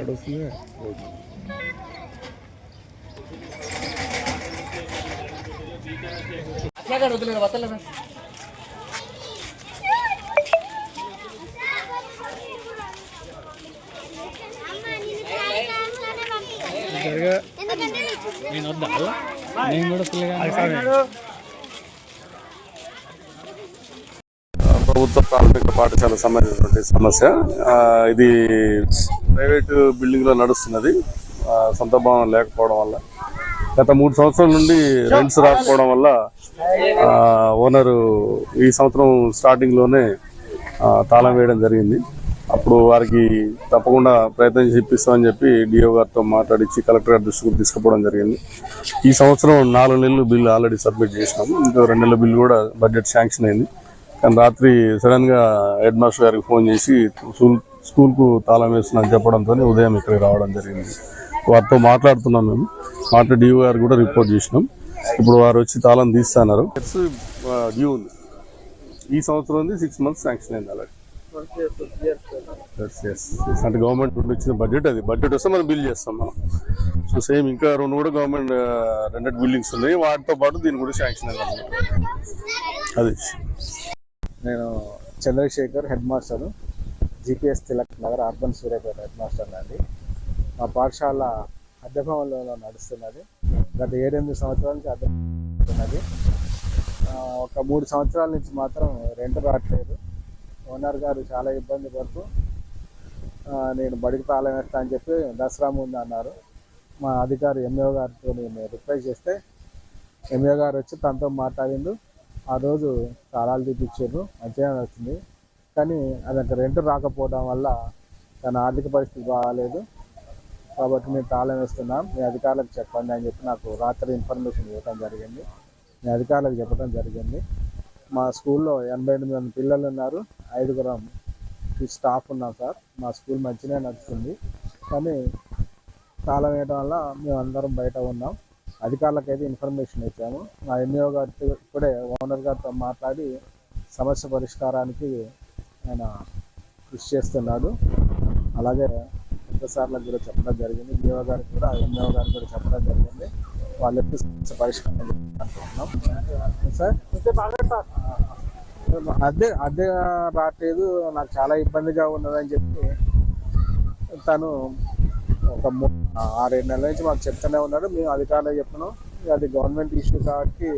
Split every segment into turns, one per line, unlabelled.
నడుస్తుంది జరగా నేను వద్దా నేను కూడా పిల్లగా
ప్రభుత్వ ప్రాథమిక పాఠశాల సంబంధించినటువంటి సమస్య. ఇది ప్రైవేట్ బిల్డింగ్లో నడుస్తున్నది. సొంత భవనం లేకపోవడం వల్ల. గత మూడు సంవత్సరాల నుండి రెంట్స్ రాకపోవడం వల్ల ఓనరు ఈ సంవత్సరం స్టార్టింగ్లోనే తాళం వేయడం జరిగింది. అప్పుడు వారికి తప్పకుండా ప్రయత్నం చేపిస్తామని చెప్పి డిఓ గారితో మాట్లాడించి కలెక్టర్ గారి దృష్టికి తీసుకుపోవడం జరిగింది. ఈ సంవత్సరం నాలుగు నెలలు బిల్లు ఆల్రెడీ సబ్మిట్ చేసినాము. ఇంకో రెండు నెలల బిల్లు కూడా బడ్జెట్ శాంక్షన్ అయింది. కానీ రాత్రి సడన్గా హెడ్ మాస్టర్ గారికి ఫోన్ చేసి స్కూల్కు తాళం వేస్తున్నాను చెప్పడంతో ఉదయం ఇక్కడికి రావడం జరిగింది. వారితో మాట్లాడుతున్నాం మేము. మాట్లాడి డిఓ గారు కూడా రిపోర్ట్ చేసినాం. ఇప్పుడు వారు వచ్చి తాళం తీస్తున్నారు. డ్యూ ఉంది uh, ఈ సంవత్సరం ఉంది సిక్స్ మంత్స్ శాంక్షన్ అయింది అలాగే అంటే గవర్నమెంట్ నుండి ఇచ్చిన బడ్జెట్ అది. బడ్జెట్ వస్తే మనం బిల్ చేస్తాం మనం. సో సేమ్ ఇంకా రెండు కూడా గవర్నమెంట్ రెండు బిల్డింగ్స్ ఉన్నాయి. వాటితో పాటు దీని కూడా శాంక్షన్ అయింది అది.
నేను Chandrasekhar head master. GPS Tilak Nagar urban Suryapet head master అండి. మా పాఠశాల అద్దెభవన్లో నడుస్తున్నది. గత ఏడెనిమిది సంవత్సరాల నుంచి అద్దె ఒక మూడు సంవత్సరాల నుంచి మాత్రం రెంట్ రావట్లేదు. ఓనర్ గారు చాలా ఇబ్బంది పడుతూ నేను బడికి తాళం వేస్తా అని చెప్పి దసరా ముందు అన్నారు. మా అధికారి ఎంఏ గారితో నేను రిక్వెస్ట్ చేస్తే ఎంఏ గారు వచ్చి తనతో మాట్లాడిండు. ఆ రోజు తాళాలు తీపిచ్చారు మంచిగా నడుస్తుంది. కానీ అతనికి రెంట్ రాకపోవడం వల్ల తన ఆర్థిక పరిస్థితి బాగాలేదు. కాబట్టి మేము తాళం వేస్తున్నాం. మీ అధికారులకు చెప్పండి అని చెప్పి నాకు రాత్రి ఇన్ఫర్మేషన్ ఇవ్వడం జరిగింది. మీ అధికారులకు చెప్పడం జరిగింది. మా స్కూల్లో ఎనభై ఎనిమిది మంది పిల్లలు ఉన్నారు. ఐదుగురం స్టాఫ్ ఉన్నాం సార్. మా స్కూల్ మంచిగా నడుస్తుంది. కానీ తాళం వేయడం వల్ల మేము అందరం బయట ఉన్నాం. అధికారులకు అయితే ఇన్ఫర్మేషన్ ఇచ్చాము. మా ఎంఈఓ గారితో ఇప్పుడే ఓనర్ గారితో మాట్లాడి సమస్య పరిష్కారానికి ఆయన కృషి చేస్తున్నాడు. అలాగే సార్లకు కూడా చెప్పడం జరిగింది. డిఓ గారికి కూడా ఎంఈఓ గారికి కూడా చెప్పడం జరిగింది. వాళ్ళు ఎప్పుడు పరిష్కారం అనుకుంటున్నాం. సార్? అద్దె అద్దె రావట్లేదు నాకు చాలా ఇబ్బందిగా ఉన్నదని చెప్పి తను ఒక ఆరేడు నెలల నుంచి మాకు చెప్తూనే ఉన్నాడు. మేము అధికారులకు చెప్తున్నాం. ఇక అది గవర్నమెంట్ ఇష్యూ కాబట్టి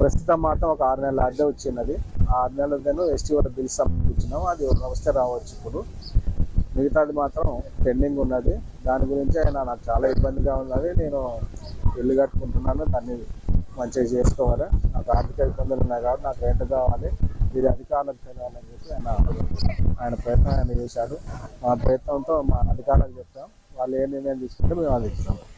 ప్రస్తుతం మాత్రం ఒక ఆరు నెలల అద్దె వచ్చినది ఆ ఆరు నెలలను ఎస్టీ వాళ్ళ బిల్ సమర్పించినాం అది ఒక వస్తే రావచ్చు ఇప్పుడు. మిగతాది మాత్రం పెండింగ్ ఉన్నది. దాని గురించి ఆయన నాకు చాలా ఇబ్బందిగా ఉన్నది. నేను ఇల్లు కట్టుకుంటున్నాను. దాన్ని మంచిగా చేసుకోవాలి. నాకు ఆర్థిక ఇబ్బందులు ఉన్నాయి కాబట్టి నాకు రెంట్ కావాలి. ఇది అధికారులకు తెలియాలని చెప్పి ఆయన ఆయన ప్రయత్నం ఆయన చేశాడు. మా ప్రయత్నంతో మా అధికారులకు చెప్తాం వాళ్ళు ఏ నిర్ణయం తీసుకుంటే మేము అది ఇస్తాం.